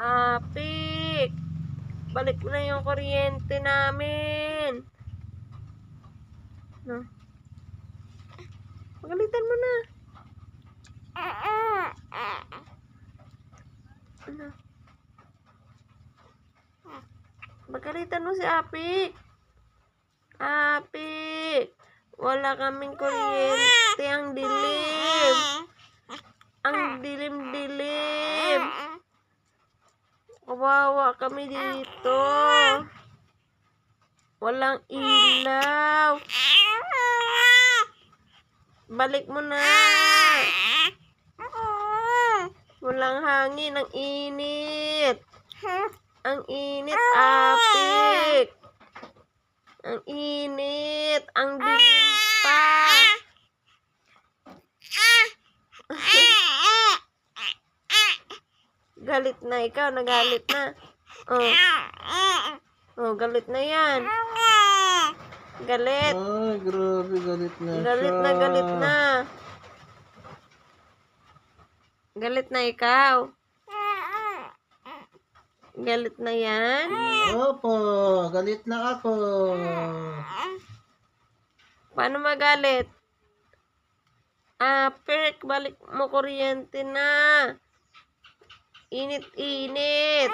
Apik! Balik na yung kuryente namin. No? Pagalitan mo na. Ano? Pagalitan mo si Apik. Apik! Wala kaming kuryente. Ang dilim. Ang dilim-dilim. Kawawa kami dito. Walang ilaw. Balik mo na. Walang hangin. Ang init. Ang init, apik. Ang init. Ang dilim. Galit na ikaw. Nagalit na. Oh, oh galit na yan. Galit. Ay, grabe, galit na Galit siya. na, galit na. Galit na ikaw. Galit na yan. Opo, galit na ako. Paano magalit? Ah, Perk, balik mo kuryente na. Init-init.